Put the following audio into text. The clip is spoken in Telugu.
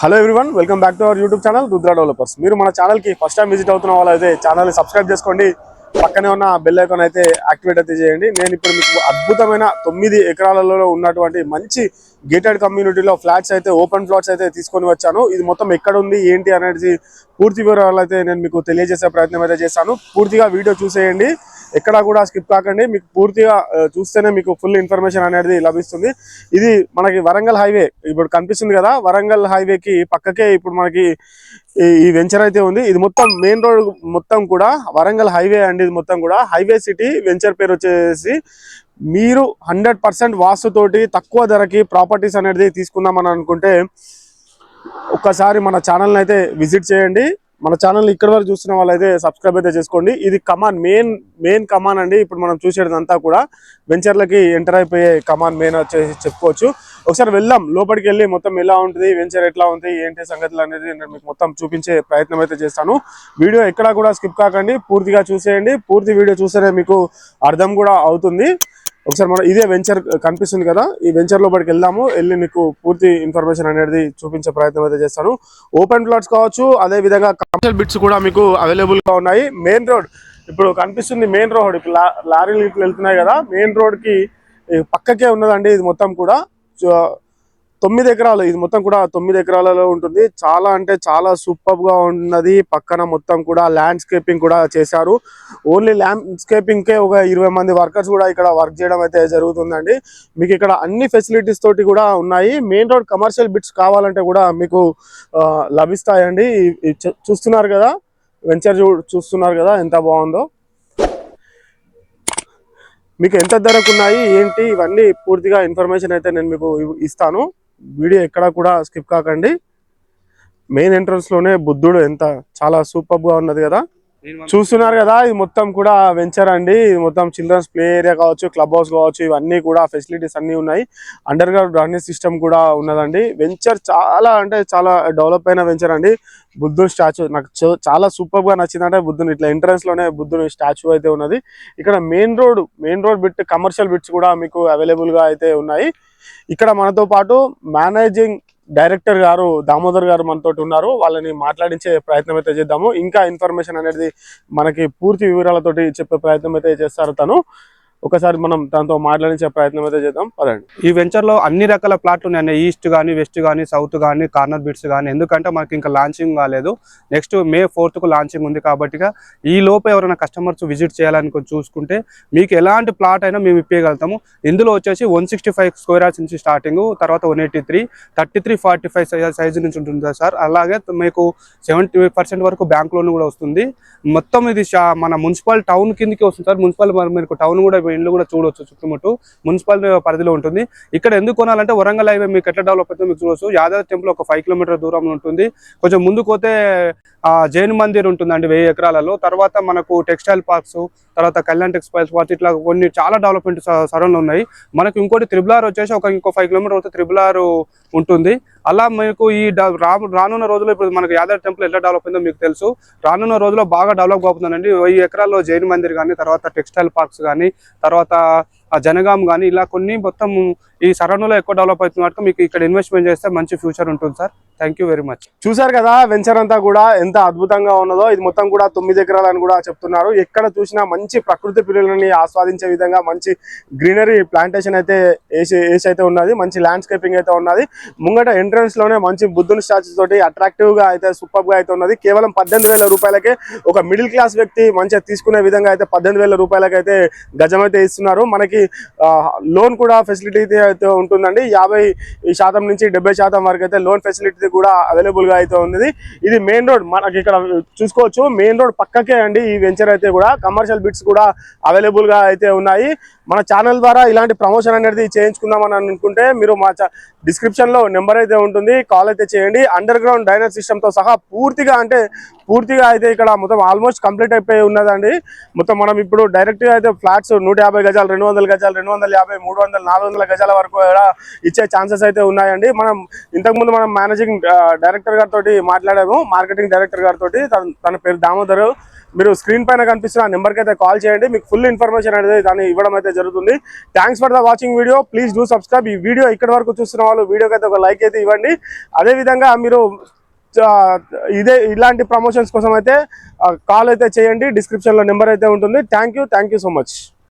Hello everyone welcome back to our YouTube channel Rudra developers మీరు మన ఛానల్కి ఫస్ట్ టైం విజిట్ అవుతున్న వాళ్ళు అయితే ఛానల్ని సబ్స్క్రైబ్ చేసుకోండి. పక్కనే ఉన్న బెల్ ఐకాన్ అయితే యాక్టివేట్ అయితే చేయండి. నేను ఇప్పుడు మీకు అద్భుతమైన తొమ్మిది ఎకరాలలో ఉన్నటువంటి మంచి గేటెడ్ కమ్యూనిటీలో ఫ్లాట్స్ అయితే ఓపెన్ ఫ్లాట్స్ అయితే తీసుకొని వచ్చాను. ఇది మొత్తం ఎక్కడ ఉంది ఏంటి అనేది పూర్తి వివరాలు అయితే నేను మీకు తెలియజేసే ప్రయత్నం అయితే చేస్తాను పూర్తిగా వీడియో చూసేయండి. ఎక్కడా కూడా స్కిప్ కాకండి. మీకు పూర్తిగా చూస్తేనే మీకు ఫుల్ ఇన్ఫర్మేషన్ అనేది లభిస్తుంది. ఇది మనకి వరంగల్ హైవే ఇప్పుడు కనిపిస్తుంది కదా వరంగల్ హైవేకి పక్కకే ఇప్పుడు మనకి ఈ- వెంచర్ అయితే ఉంది. ఇది మొత్తం మెయిన్ రోడ్ మొత్తం కూడా వరంగల్ హైవే అండి ఇది మొత్తం కూడా హైవే సిటీ వెంచర్ పేరు వచ్చేసి మీరు హండ్రెడ్ పర్సెంట్ వాస్తుతోటి తక్కువ ధరకి ప్రాపర్టీస్ అనేది తీసుకుందామని అనుకుంటే ఒక్కసారి మన ఛానల్ని అయితే విజిట్ చేయండి. మన ఛానల్ ఇక్కడ వరకు చూసిన వాళ్ళైతే సబ్స్క్రైబ్ అయితే చేసుకోండి. ఇది కమాన్ మెయిన్ మెయిన్ కమాన్ అండి. ఇప్పుడు మనం చూసేదంతా కూడా వెంచర్లకి ఎంటర్ అయిపోయే కమాన్ మెయిన్ వచ్చేసి చెప్పుకోవచ్చు. ఒకసారి వెళ్దాం. లోపలికి వెళ్ళి మొత్తం ఎలా ఉంటుంది వెంచర్ ఎట్లా ఉంది ఏంటి సంగతులు అనేది నేను మీకు మొత్తం చూపించే ప్రయత్నం అయితే చేస్తాను. వీడియో ఎక్కడా కూడా స్కిప్ కాకండి. పూర్తిగా చూసేయండి. పూర్తి వీడియో చూస్తేనే మీకు అర్థం కూడా అవుతుంది. ఒకసారి మనం ఇదే వెంచర్ కనిపిస్తుంది కదా ఈ వెంచర్ లోపలికి వెళ్దాము వెళ్ళి మీకు పూర్తి ఇన్ఫర్మేషన్ అనేది చూపించే ప్రయత్నం అయితే చేస్తాను. ఓపెన్ ప్లాట్స్ కావచ్చు అదే విధంగా కమర్షియల్ బిట్స్ కూడా మీకు అవైలబుల్గా ఉన్నాయి. మెయిన్ రోడ్ ఇప్పుడు కనిపిస్తుంది మెయిన్ రోడ్ ఇప్పుడు లా- లారీలు ఇట్లా వెళ్తున్నాయి కదా మెయిన్ రోడ్కి పక్కకే ఉన్నదండి ఇది మొత్తం కూడా. తొమ్మిది ఎకరాలు ఇది మొత్తం కూడా తొమ్మిది ఎకరాలలో ఉంటుంది. చాలా అంటే చాలా సూపర్గా ఉన్నది. పక్కన మొత్తం కూడా ల్యాండ్స్కేపింగ్ కూడా చేశారు. ఓన్లీ ల్యాండ్స్కేపింగ్ కే ఒక ఇరవై మంది వర్కర్స్ కూడా ఇక్కడ వర్క్ చేయడం అయితే జరుగుతుందండి. మీకు ఇక్కడ అన్ని ఫెసిలిటీస్ తోటి కూడా ఉన్నాయి. మెయిన్ రోడ్ కమర్షియల్ బిట్స్ కావాలంటే కూడా మీకు లభిస్తాయండి. చూస్తున్నారు కదా? వెంచర్ చూ చూస్తున్నారు కదా? ఎంత బాగుందో. మీకు ఎంత ధరకు ఉన్నాయి? ఏంటి? ఇవన్నీ పూర్తిగా ఇన్ఫర్మేషన్ అయితే నేను మీకు ఇస్తాను. వీడియో ఎక్కడ కూడా స్కిప్ కాకండి. మెయిన్ ఎంట్రన్స్లోనే బుద్ధుడు ఎంత చాలా సూపర్గా ఉన్నది కదా. చూస్తున్నారు కదా ఇది మొత్తం కూడా వెంచర్ అండి. ఇది మొత్తం చిల్డ్రన్స్ ప్లే ఏరియా కావచ్చు క్లబ్ హౌస్ కావచ్చు ఇవన్నీ కూడా ఫెసిలిటీస్ అన్ని ఉన్నాయి. అండర్ గ్రౌండ్ డ్రైనేజ్ సిస్టమ్ కూడా ఉన్నదండి. వెంచర్ చాలా అంటే చాలా డెవలప్ అయిన వెంచర్ అండి. బుద్ధుని స్టాచ్యూ నాకు చాలా సూపర్గా నచ్చింది అంటే బుద్ధుని ఇట్లా ఎంట్రన్స్లోనే బుద్ధుని స్టాచ్యూ అయితే ఉన్నది. ఇక్కడ main road main road bit commercial bits కూడా మీకు అవైలబుల్గా అయితే ఉన్నాయి. ఇక్కడ మనతో పాటు మేనేజింగ్ డైరెక్టర్ గారు దామోదర్ గారు మనతో ఉన్నారు. వాళ్ళని మాట్లాడించే ప్రయత్నం అయితే చేద్దాము. ఇంకా ఇన్ఫర్మేషన్ అనేది మనకి పూర్తి వివరాలతోటి చెప్పే ప్రయత్నం అయితే చేస్తారు తను. ఒకసారి మనం దాంతో మాట్లాడించే ప్రయత్నం అయితే చేద్దాం. పదండి. ఈ వెంచర్లో అన్ని రకాల ప్లాట్లు ఉన్నాయి. ఈస్ట్ కానీ వెస్ట్ కానీ సౌత్ కానీ కార్నర్ బిట్స్ కానీ ఎందుకంటే మనకి ఇంకా లాంచింగ్ కాలేదు. నెక్స్ట్ మే ఫోర్త్కు లాంచింగ్ ఉంది కాబట్టి ఈ లోపు ఎవరైనా కస్టమర్స్ విజిట్ చేయాలని చూసుకుంటే మీకు ఎలాంటి ప్లాట్ అయినా మేము ఇప్పగలుగుతాము ఇందులో వచ్చేసి one sixty five square yards నుంచి స్టార్టింగ్ తర్వాత one eighty three thirty three forty five size నుంచి ఉంటుంది సార్. అలాగే మీకు సెవెంటీ పర్సెంట్ వరకు బ్యాంక్ లోన్ కూడా వస్తుంది. మొత్తం ఇది మన మున్సిపల్ టౌన్ కిందకి వస్తుంది సార్. మున్సిపల్ మీకు టౌన్ కూడా ఇల్లు కూడా చూడొచ్చు చుట్టుముట్టు. మున్సిపల్ పరిధిలో ఉంటుంది. ఇక్కడ ఎందుకు కొనాలంటే వరంగల్ హైవే మీకు ఎట్లా డెవలప్ అవుతుందో మీకు చూడొచ్చు. యాదవ్ టెంపుల్ ఒక ఫైవ్ కిలోమీటర్ దూరంలో ఉంటుంది. కొంచెం ముందుకు పోతే జైన్ మందిర్ ఉంటుందండి వెయ్యి ఎకరాలలో. తర్వాత మనకు టెక్స్టైల్ పార్క్స్ తర్వాత కళ్యాణ్ టెక్స్టైల్స్ పార్క్స్ ఇట్లా కొన్ని చాలా డెవలప్మెంట్ సరౌండ్ ఉన్నాయి. మనకు ఇంకోటి త్రిబుల్ ఆర్ వచ్చేసి ఒక ఇంకో ఫైవ్ కిలోమీటర్ వస్తే త్రిబుల్ ఆర్ ఉంటుంది. అలా మీకు ఈ డ- రానున్న రోజుల్లో ఇప్పుడు మనకు యాదవ్ టెంపుల్ ఎట్లా డెవలప్ అయిందో మీకు తెలుసు. రానున్న రోజుల్లో బాగా డెవలప్ అవుతుందండి. వెయ్యి ఎకరాల్లో జైన్ మందిర్ కానీ తర్వాత టెక్స్టైల్ పార్క్స్ కానీ తర్వాత జనగాం కానీ ఇలా కొన్ని మొత్తం ఈ సరౌండ్లో ఎక్కువ డెవలప్ అవుతుంది కాబట్టి మీకు ఇక్కడ ఇన్వెస్ట్మెంట్ చేస్తే మంచి ఫ్యూచర్ ఉంటుంది sir. Thank you very much చూసారు కదా వెంచర్ అంతా కూడా ఎంత అద్భుతంగా ఉన్నదో. ఇది మొత్తం కూడా తొమ్మిది ఎకరాలని కూడా చెప్తున్నారు. ఎక్కడ చూసినా మంచి ప్రకృతి పిల్లలని ఆస్వాదించే విధంగా మంచి గ్రీనరీ ప్లాంటేషన్ అయితే వేసి వేసి అయితే ఉన్నది. మంచి ల్యాండ్స్కేపింగ్ అయితే ఉన్నది. ముంగట ఎంట్రన్స్లోనే మంచి బుద్ధుని స్టాచ్యూ తోటి అట్రాక్టివ్గా అయితే సూపర్గా అయితే ఉన్నది. కేవలం పద్దెనిమిది వేల రూపాయలకే ఒక మిడిల్ క్లాస్ వ్యక్తి మంచిగా తీసుకునే విధంగా అయితే పద్దెనిమిది వేల గజం అయితే ఇస్తున్నారు. మనకి లోన్ కూడా ఫెసిలిటీ అయితే ఉంటుందండి. యాభై శాతం నుంచి డెబ్బై శాతం వరకు అయితే లోన్ ఫెసిలిటీ కూడా అవైలబుల్గా అయితే ఉంది ఇది మెయిన్ రోడ్. మనకి ఇక్కడ చూసుకోవచ్చు. మెయిన్ రోడ్ పక్కకే అండి ఈ వెంచర్ అయితే కూడా. కమర్షియల్ బిట్స్ కూడా అవైలబుల్గా అయితే ఉన్నాయి. మన ఛానల్ ద్వారా ఇలాంటి ప్రమోషన్ అనేది చేయించుకుందామని అనుకుంటే మీరు మా డిస్క్రిప్షన్లో నెంబర్ అయితే ఉంటుంది. కాల్ అయితే చేయండి. అండర్ గ్రౌండ్ డైనర్ సిస్టమ్తో సహా పూర్తిగా అంటే పూర్తిగా అయితే ఇక్కడ మొత్తం ఆల్మోస్ట్ కంప్లీట్ అయిపోయి ఉన్నదండి. మొత్తం మనం ఇప్పుడు డైరెక్ట్గా అయితే ఫ్లాట్స్ నూట గజాలు రెండు గజాలు రెండు వందల యాభై మూడు వందల నాలుగు వందల గజాల వరకు ఇచ్చే ఛాన్సెస్ అయితే ఉన్నాయండి. మనం ఇంతకుముందు మనం మేనేజింగ్ డైరెక్టర్ గారితో మాట్లాడాము మార్కెటింగ్ డైరెక్టర్ గారితో తన పేరు దామోదరు. మీరు స్క్రీన్ పైన కనిపిస్తున్న నెంబర్కి అయితే కాల్ చేయండి. మీకు ఫుల్ ఇన్ఫర్మేషన్ అనేది దాన్ని ఇవ్వడం అయితే జరుగుతుంది. Thanks for the watching video please do subscribe ఈ వీడియో ఇక్కడ వరకు చూస్తున్న వాళ్ళు వీడియోకి అయితే ఒక లైక్ అయితే ఇవ్వండి. అదేవిధంగా మీరు ఇదే ఇలాంటి ప్రమోషన్స్ కోసం అయితే కాల్ అయితే చేయండి డిస్క్రిప్షన్లో నెంబర్ అయితే ఉంటుంది. Thank you so much